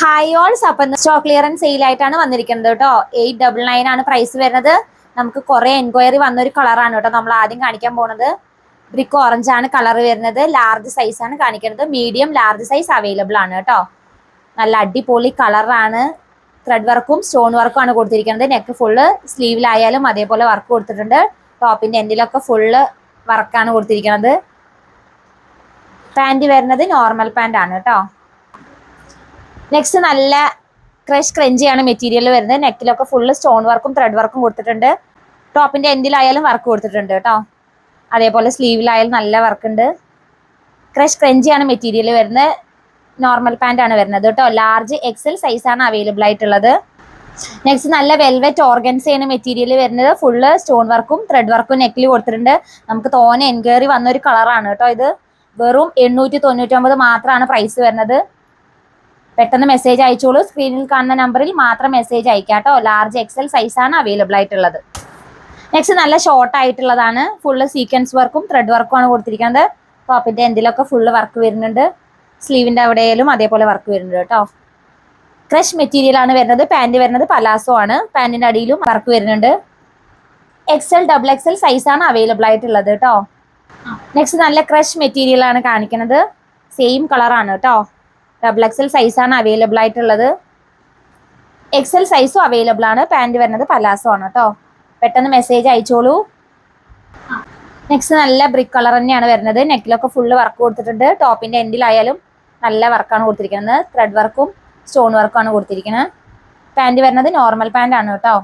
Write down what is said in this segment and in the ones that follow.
Hi അപ്പൊ അപ്പം stock clearance sale ആയിട്ടാണ് വന്നിരിക്കുന്നത് കേട്ടോ എയ്റ്റ് ഡബിൾ നയൻ ആണ് പ്രൈസ് വരുന്നത്. നമുക്ക് കുറെ എൻക്വയറി വന്ന വന്നൊരു കളറാണ് കേട്ടോ നമ്മൾ ആദ്യം കാണിക്കാൻ പോണത്. ബ്രിക്ക് ഓറഞ്ച് ആണ് കളർ വരുന്നത്. ലാർജ് സൈസ് ആണ് കാണിക്കുന്നത്. മീഡിയം ലാർജ് സൈസ് അവൈലബിൾ ആണ് കേട്ടോ നല്ല അടിപൊളി കളറാണ് ത്രെഡ് വർക്കും സ്റ്റോൺ വർക്കും ആണ് കൊടുത്തിരിക്കുന്നത്. നെക്ക് ഫുള്ള് സ്ലീവിലായാലും അതേപോലെ വർക്ക് കൊടുത്തിട്ടുണ്ട്. ടോപ്പിന്റെ എൻഡിലൊക്കെ ഫുള്ള് വർക്കാണ് കൊടുത്തിരിക്കുന്നത്. പാന്റ് വരുന്നത് നോർമൽ പാന്റ് ആണ് കേട്ടോ നെക്സ്റ്റ് നല്ല ക്രഷ് ക്രഞ്ചിയാണ് മെറ്റീരിയൽ വരുന്നത്. നെക്കിലൊക്കെ ഫുള്ള് സ്റ്റോൺ വർക്കും ത്രെഡ് വർക്കും കൊടുത്തിട്ടുണ്ട്. ടോപ്പിന്റെ എൻഡിലായാലും വർക്ക് കൊടുത്തിട്ടുണ്ട് കേട്ടോ അതേപോലെ സ്ലീവിലായാലും നല്ല വർക്ക് ഉണ്ട്. ക്രഷ് ക്രഞ്ചിയാണ് മെറ്റീരിയൽ വരുന്നത്. നോർമൽ പാന്റ് ആണ് വരുന്നത് കേട്ടോ ലാർജ് എക്സൽ സൈസാണ് അവൈലബിൾ ആയിട്ടുള്ളത്. നെക്സ്റ്റ് നല്ല വെൽവെറ്റ് ഓർഗൻസയാണ് മെറ്റീരിയൽ വരുന്നത്. ഫുള്ള് സ്റ്റോൺ വർക്കും ത്രെഡ് വർക്കും നെക്കിൽ കൊടുത്തിട്ടുണ്ട്. നമുക്ക് തോനെ എൻക്വയറി വന്ന ഒരു കളറാണ് കേട്ടോ ഇത്. വെറും എണ്ണൂറ്റി തൊണ്ണൂറ്റൊമ്പത് മാത്രമാണ് പ്രൈസ് വരുന്നത്. പെട്ടെന്ന് മെസ്സേജ് അയച്ചോളൂ. സ്ക്രീനിൽ കാണുന്ന നമ്പറിൽ മാത്രം മെസ്സേജ് അയക്കാം കേട്ടോ. ലാർജ് എക്സൽ സൈസ് ആണ് അവൈലബിൾ ആയിട്ടുള്ളത്. നെക്സ്റ്റ് നല്ല ഷോർട്ട് ആയിട്ടുള്ളതാണ്. ഫുള്ള് സീക്വൻസ് വർക്കും ത്രെഡ് വർക്കും ആണ് കൊടുത്തിരിക്കുന്നത്. ടോപ്പിന്റെ എന്തിലൊക്കെ ഫുള്ള് വർക്ക് വരുന്നുണ്ട്. സ്ലീവിന്റെ അവിടെയാലും അതേപോലെ വർക്ക് വരുന്നുണ്ട് കേട്ടോ. ക്രഷ് മെറ്റീരിയൽ ആണ് വരുന്നത്. പാന്റ് വരുന്നത് പലാസോ ആണ്. പാൻറിന്റെ അടിയിലും വർക്ക് വരുന്നുണ്ട്. എക്സൽ ഡബിൾ എക്സൽ ആണ് അവൈലബിൾ ആയിട്ടുള്ളത് കേട്ടോ. നെക്സ്റ്റ് നല്ല ക്രഷ് മെറ്റീരിയൽ ആണ് കാണിക്കുന്നത്. സെയിം കളറാണ് കേട്ടോ. ഡബിൾ എക്സൽ സൈസാണ് അവൈലബിൾ ആയിട്ടുള്ളത്. എക്സൽ സൈസും അവൈലബിൾ ആണ്. പാന്റ് വരുന്നത് പലാസോ ആണ് കേട്ടോ പെട്ടെന്ന് മെസ്സേജ് അയച്ചോളൂ. നെക്സ്റ്റ് നല്ല ബ്രിക്ക് കളർ തന്നെയാണ് വരുന്നത്. നെക്കിലൊക്കെ ഫുള്ള് വർക്ക് കൊടുത്തിട്ടുണ്ട്. ടോപ്പിന്റെ എൻഡിലായാലും നല്ല വർക്കാണ് കൊടുത്തിരിക്കുന്നത്. ത്രെഡ് വർക്കും സ്റ്റോൺ വർക്കും ആണ് കൊടുത്തിരിക്കുന്നത് പാന്റ് വരുന്നത് നോർമൽ പാന്റ് ആണ് കേട്ടോ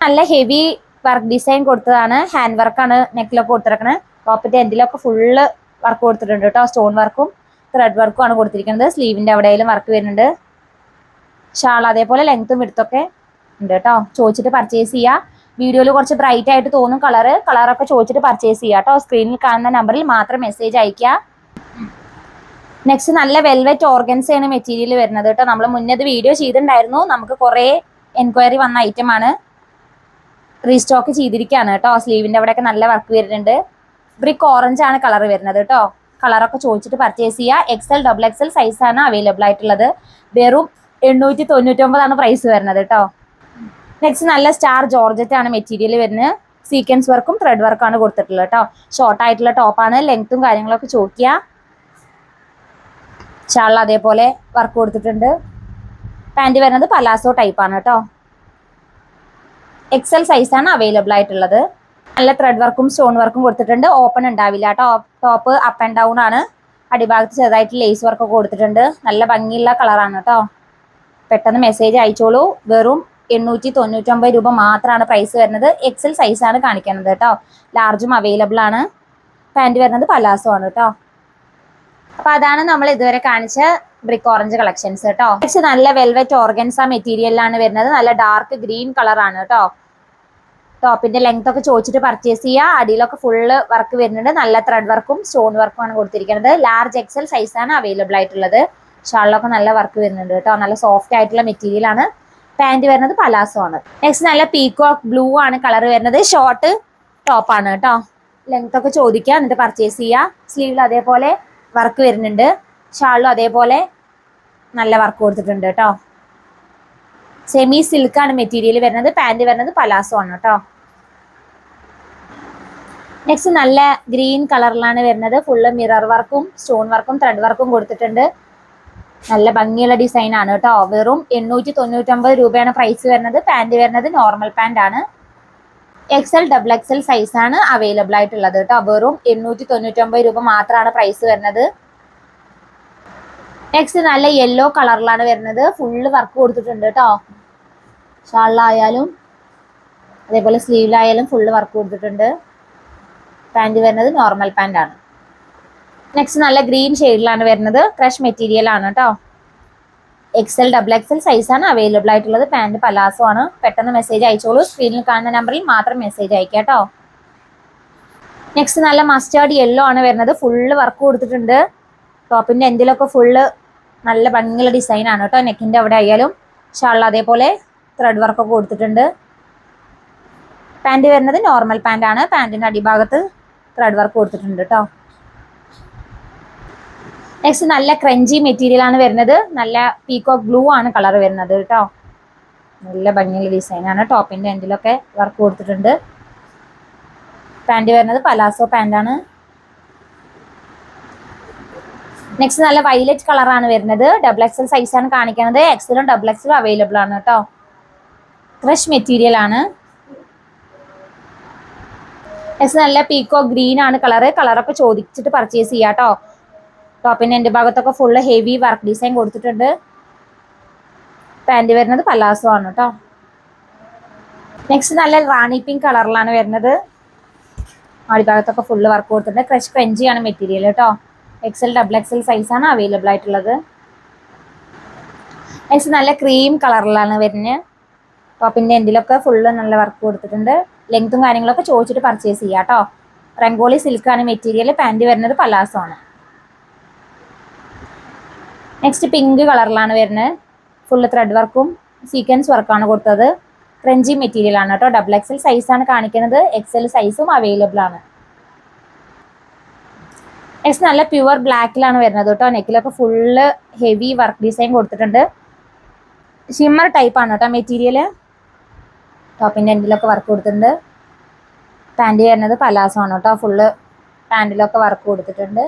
നല്ല ഹെവി വർക്ക് ഡിസൈൻ കൊടുത്തതാണ്. ഹാൻഡ് വർക്കാണ് നെക്കിലൊക്കെ കൊടുത്തിരിക്കുന്നത് ടോപ്പിന്റെ എൻഡിലൊക്കെ ഫുള്ള് വർക്ക് കൊടുത്തിട്ടുണ്ട് കേട്ടോ സ്റ്റോൺ വർക്കും ത്രെഡ് വർക്കും ആണ് കൊടുത്തിരിക്കുന്നത്. സ്ലീവിന്റെ അവിടെയും വർക്ക് വരുന്നുണ്ട്. ഷാൾ അതേപോലെ ലെങ്ത്തും വിടുത്തൊക്കെ ഉണ്ട് കേട്ടോ ചോദിച്ചിട്ട് പർച്ചേസ് ചെയ്യുക വീഡിയോയിൽ കുറച്ച് ബ്രൈറ്റ് ആയിട്ട് തോന്നും കളറ് കളറൊക്കെ ചോദിച്ചിട്ട് പർച്ചേസ് ചെയ്യുക കേട്ടോ സ്ക്രീനിൽ കാണുന്ന നമ്പറിൽ മാത്രം മെസ്സേജ് അയക്കുക നെക്സ്റ്റ് നല്ല വെൽവെറ്റ് ഓർഗൻസ് ആണ് മെറ്റീരിയൽ വരുന്നത് കേട്ടോ നമ്മൾ മുന്നേ വീഡിയോ ചെയ്തിട്ടുണ്ടായിരുന്നു. നമുക്ക് കുറേ എൻക്വയറി വന്ന ഐറ്റം ആണ്. റീസ്റ്റോക്ക് ചെയ്തിരിക്കുകയാണ് കേട്ടോ സ്ലീവിന്റെ അവിടെയൊക്കെ നല്ല വർക്ക് വരുന്നുണ്ട്. ബ്രിക്ക് ഓറഞ്ച് ആണ് കളർ വരുന്നത് കേട്ടോ കളറൊക്കെ ചോദിച്ചിട്ട് പർച്ചേസ് ചെയ്യുക എക്സൽ ഡബിൾ എക്സൽ സൈസാണ് അവൈലബിൾ ആയിട്ടുള്ളത്. വെറും എണ്ണൂറ്റി തൊണ്ണൂറ്റൊമ്പതാണ് പ്രൈസ് വരുന്നത് കേട്ടോ നെക്സ്റ്റ് നല്ല സ്റ്റാർ ജോർജറ്റ് ആണ് മെറ്റീരിയൽ വരുന്നത്. സീക്വൻസ് വർക്കും ത്രെഡ് വർക്കും ആണ് കൊടുത്തിട്ടുള്ളത് കേട്ടോ ഷോർട്ട് ആയിട്ടുള്ള ടോപ്പാണ് ലെങ്ത്തും കാര്യങ്ങളൊക്കെ ചോദിക്കുക ഷാളിൽ അതേപോലെ വർക്ക് കൊടുത്തിട്ടുണ്ട്. പാന്റ് വരുന്നത് പലാസോ ടൈപ്പാണ് കേട്ടോ എക്സൽ സൈസാണ് അവൈലബിൾ ആയിട്ടുള്ളത്. നല്ല ത്രെഡ് വർക്കും സ്റ്റോൺ വർക്കും കൊടുത്തിട്ടുണ്ട്. ഓപ്പൺ ഉണ്ടാവില്ല top top up and down ആണ്. അടിഭാഗത്ത് ചെറുതായിട്ട് ലേസ് വർക്ക് കൊടുത്തിട്ടുണ്ട്. നല്ല ഭംഗിയുള്ള കളറാണ് കേട്ടോ. പെട്ടെന്ന് മെസ്സേജ് അയച്ചോളൂ. വെറും എണ്ണൂറ്റി തൊണ്ണൂറ്റൊമ്പത് രൂപ മാത്രമാണ് പ്രൈസ് വരുന്നത്. എക്സൽ സൈസാണ് കാണിക്കുന്നത് കേട്ടോ. ലാർജും അവൈലബിൾ ആണ്. പാന്റ് വരുന്നത് പലാസോ ആണ് കേട്ടോ. അപ്പൊ അതാണ് നമ്മൾ ഇതുവരെ കാണിച്ച ബ്രിക്ക് ഓറഞ്ച് കളക്ഷൻസ് കേട്ടോ. നല്ല വെൽവെറ്റ് ഓർഗൻസ മെറ്റീരിയലാണ് വരുന്നത്. നല്ല ഡാർക്ക് ഗ്രീൻ കളറാണ് കേട്ടോ. ടോപ്പിന്റെ ലെങ്ത് ഒക്കെ ചോദിച്ചിട്ട് പർച്ചേസ് ചെയ്യുക അടിയിലൊക്കെ ഫുള്ള് വർക്ക് വരുന്നുണ്ട്. നല്ല ത്രെഡ് വർക്കും സ്റ്റോൺ വർക്കും ആണ് കൊടുത്തിരിക്കുന്നത്. ലാർജ് എക്സൽ സൈസ് ആണ് അവൈലബിൾ ആയിട്ടുള്ളത്. ഷാളിലൊക്കെ നല്ല വർക്ക് വരുന്നുണ്ട് കേട്ടോ. നല്ല സോഫ്റ്റ് ആയിട്ടുള്ള മെറ്റീരിയൽ ആണ്. പാന്റ് വരുന്നത് പലാസോ ആണ്. നെക്സ്റ്റ് നല്ല പീകോക്ക് ബ്ലൂ ആണ് കളർ വരുന്നത്. ഷോർട്ട് ടോപ്പ് ആണ് കേട്ടോ. ലെങ്ത് ഒക്കെ ചോദിക്കുക എന്നിട്ട് പർച്ചേസ് ചെയ്യുക സ്ലീവിൽ അതേപോലെ വർക്ക് വരുന്നുണ്ട്. ഷാളിലും അതേപോലെ നല്ല വർക്ക് കൊടുത്തിട്ടുണ്ട് കേട്ടോ. സെമി സിൽക്ക് ആണ് മെറ്റീരിയൽ വരുന്നത് പാന്റ് വരുന്നത് പലാസോ ആണ് കേട്ടോ നെക്സ്റ്റ് നല്ല ഗ്രീൻ കളറിലാണ് വരുന്നത്. ഫുള്ള് മിറർ വർക്കും സ്റ്റോൺ വർക്കും ത്രെഡ് വർക്കും കൊടുത്തിട്ടുണ്ട്. നല്ല ഭംഗിയുള്ള ഡിസൈൻ ആണ് കേട്ടോ വെറും എണ്ണൂറ്റി തൊണ്ണൂറ്റൊമ്പത് രൂപയാണ് പ്രൈസ് വരുന്നത്. പാന്റ് വരുന്നത് നോർമൽ പാന്റ് ആണ്. എക്സൽ ഡബിൾ എക്സൽ സൈസ് ആണ് അവൈലബിൾ ആയിട്ടുള്ളത് കേട്ടോ വെറും എണ്ണൂറ്റി തൊണ്ണൂറ്റൊമ്പത് രൂപ മാത്രമാണ് പ്രൈസ് വരുന്നത്. നെക്സ്റ്റ് നല്ല യെല്ലോ കളറിലാണ് വരുന്നത്. ഫുള്ള് വർക്ക് കൊടുത്തിട്ടുണ്ട് കേട്ടോ ഷാളിലായാലും അതേപോലെ സ്ലീവിലായാലും ഫുള്ള് വർക്ക് കൊടുത്തിട്ടുണ്ട്. പാന്റ് വരുന്നത് നോർമൽ പാന്റ് ആണ്. നെക്സ്റ്റ് നല്ല ഗ്രീൻ ഷെയ്ഡിലാണ് വരുന്നത്. ക്രഷ് മെറ്റീരിയൽ ആണ് കേട്ടോ എക്സൽ ഡബിൾ എക്സൽ സൈസാണ് അവൈലബിൾ ആയിട്ടുള്ളത്. പാന്റ് പലാസോ ആണ്. പെട്ടെന്ന് മെസ്സേജ് അയച്ചോളൂ. സ്ക്രീനിൽ കാണുന്ന നമ്പറിൽ മാത്രം മെസ്സേജ് അയക്കാം കേട്ടോ നെക്സ്റ്റ് നല്ല മസ്റ്റേർഡ് യെല്ലോ ആണ് വരുന്നത്. ഫുള്ള് വർക്ക് കൊടുത്തിട്ടുണ്ട്. ടോപ്പിന്റെ എന്തിലൊക്കെ ഫുള്ള് നല്ല ഭംഗിയുള്ള ഡിസൈനാണ് കേട്ടോ നെക്കിന്റെ അവിടെ ആയാലും. ഷാളിൽ അതേപോലെ ത്രെഡ് വർക്കൊക്കെ കൊടുത്തിട്ടുണ്ട്. പാന്റ് വരുന്നത് നോർമൽ പാന്റ് ആണ്. പാന്റിന്റെ അടിഭാഗത്ത് ത്രെഡ് വർക്ക് കൊടുത്തിട്ടുണ്ട് കേട്ടോ നെക്സ്റ്റ് നല്ല ക്രഞ്ചി മെറ്റീരിയൽ ആണ് വരുന്നത്. നല്ല പീക്കോ ബ്ലൂ ആണ് കളർ വരുന്നത് കേട്ടോ നല്ല ഭംഗിയുള്ള ഡിസൈനാണ് ടോപ്പിന്റെ എൻഡിലൊക്കെ വർക്ക് കൊടുത്തിട്ടുണ്ട്. പാന്റ് വരുന്നത് പലാസോ ആണ്. നെക്സ്റ്റ് നല്ല വൈലറ്റ് കളറാണ് വരുന്നത്. ഡബിൾ എക്സൽ സൈസ് ആണ് കാണിക്കുന്നത്. എക്സലും ഡബിൾ എക്സലും അവൈലബിൾ ആണ് കേട്ടോ ക്രഷ് മെറ്റീരിയൽ ആണ്. എസ് നല്ല പീക്കോ ഗ്രീൻ ആണ് കളറ് കളറൊക്കെ ചോദിച്ചിട്ട് പർച്ചേസ് ചെയ്യാം കേട്ടോ ടോപ്പിന്റെ എന്റെ ഭാഗത്തൊക്കെ ഫുള്ള് ഹെവി വർക്ക് ഡിസൈൻ കൊടുത്തിട്ടുണ്ട്. പാന്റ് വരുന്നത് പലാസോ ആണ് കേട്ടോ നെക്സ്റ്റ് നല്ല റാണി പിങ്ക് കളറിലാണ് വരുന്നത്. അടിഭാഗത്തൊക്കെ ഫുള്ള് വർക്ക് കൊടുത്തിട്ടുണ്ട്. ക്രഷ് ക്രഞ്ചി ആണ് മെറ്റീരിയൽ കേട്ടോ എക്സൽ ഡബിൾ എക്സൽ ആണ് അവൈലബിൾ ആയിട്ടുള്ളത്. നെക്സ്റ്റ് നല്ല ക്രീം കളറിലാണ് വരുന്നത്. ടോപ്പിന്റെ എൻഡിലൊക്കെ ഫുള്ള് നല്ല വർക്ക് കൊടുത്തിട്ടുണ്ട്. ലെങ്ത്തും കാര്യങ്ങളൊക്കെ ചോദിച്ചിട്ട് പർച്ചേസ് ചെയ്യാം കേട്ടോ. റംഗോളി സിൽക്കാണ് മെറ്റീരിയൽ പാന്റ് വരുന്നത് പലാസോ ആണ് നെക്സ്റ്റ് പിങ്ക് കളറിലാണ് വരുന്നത്. ഫുള്ള് ത്രെഡ് വർക്കും സീക്വൻസ് വർക്കാണ് കൊടുത്തത്. ക്രഞ്ചി മെറ്റീരിയൽ ആണ് കേട്ടോ. ഡബിൾ എക്സൽ സൈസ് ആണ് കാണിക്കുന്നത്. എക്സൽ സൈസും അവൈലബിൾ ആണ്. നെക്സ്റ്റ് നല്ല പ്യുവർ ബ്ലാക്കിലാണ് വരുന്നത് കേട്ടോ. നെക്കിലൊക്കെ ഫുള്ള് ഹെവി വർക്ക് ഡിസൈൻ കൊടുത്തിട്ടുണ്ട്. ഷിമ്മർ ടൈപ്പാണ് കേട്ടോ മെറ്റീരിയൽ ടോപ്പിന്റെ എൻഡിലൊക്കെ വർക്ക് കൊടുത്തിട്ടുണ്ട്. പാന്റ് വരുന്നത് പലാസോ ആണ് കേട്ടോ. ഫുള്ള് പാന്റിലൊക്കെ വർക്ക് കൊടുത്തിട്ടുണ്ട്.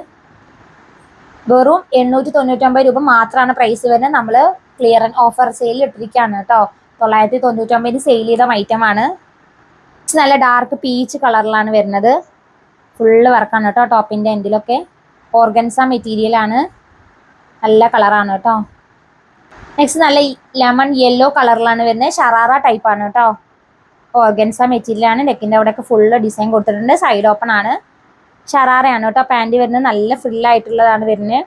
വെറും എണ്ണൂറ്റി തൊണ്ണൂറ്റൊമ്പത് രൂപ മാത്രമാണ് പ്രൈസ് വരുന്നത്. നമ്മൾ ക്ലിയറൻസ് ഓഫർ സെയിൽ ഇട്ടിരിക്കുകയാണ് കേട്ടോ. തൊള്ളായിരത്തി തൊണ്ണൂറ്റൊമ്പതിന് സെയിൽ ചെയ്ത ഐറ്റമാണ് നല്ല ഡാർക്ക് പീച്ച് കളറിലാണ് വരുന്നത്. ഫുള്ള് വർക്കാണ് കേട്ടോ ടോപ്പിന്റെ എൻഡിലൊക്കെ. ഓർഗൻസ മെറ്റീരിയൽ ആണ്. നല്ല കളറാണ് കേട്ടോ. നെക്സ്റ്റ് നല്ല ലെമൺ യെല്ലോ കളറിലാണ് വരുന്നത്. ഷറാറ ടൈപ്പാണ് കേട്ടോ. ഓർഗൻസ മെറ്റീരിയൽ ആണ് നെക്കിന്റെ അവിടെയൊക്കെ ഫുള്ള് ഡിസൈൻ കൊടുത്തിട്ടുണ്ട്. സൈഡ് ഓപ്പൺ ആണ്. ഷറാറയാണ് കേട്ടോ. പാന്റ് വരുന്നത്. നല്ല ഫ്രില്ലായിട്ടുള്ളതാണ് വരുന്നത്.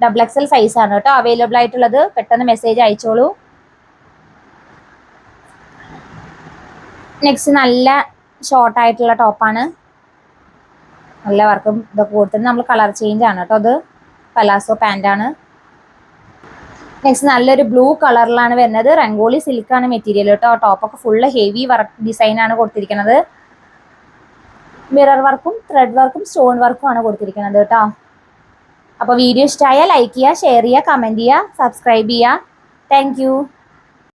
ഡബിൾ എക്സൽ സൈസ് ആണ് കേട്ടോ. അവൈലബിൾ ആയിട്ടുള്ളത്. പെട്ടെന്ന് മെസ്സേജ് അയച്ചോളൂ. നെക്സ്റ്റ് നല്ല ഷോർട്ട് ആയിട്ടുള്ള ടോപ്പാണ് നല്ല വർക്കും ഇതൊക്കെ കൊടുത്തിട്ട് നമ്മൾ കളർ ചേഞ്ച് ആണ് കേട്ടോ. അത് പലാസോ പാന്റാണ് നെക്സ്റ്റ് നല്ലൊരു ബ്ലൂ കളറിലാണ് വരുന്നത്. റംഗോളി സിൽക്കാണ് മെറ്റീരിയൽ കേട്ടോ ടോപ്പൊക്കെ ഫുള്ള് ഹെവി വർക്ക് ഡിസൈൻ ആണ് കൊടുത്തിരിക്കുന്നത് മിറർ വർക്കും ത്രെഡ് വർക്കും സ്റ്റോൺ വർക്കും ആണ് കൊടുത്തിരിക്കുന്നത് കേട്ടോ അപ്പോൾ വീഡിയോ ഇഷ്ടമായാൽ ലൈക്ക് ചെയ്യുക ഷെയർ ചെയ്യുക കമന്റ് ചെയ്യുക സബ്സ്ക്രൈബ് ചെയ്യുക. താങ്ക്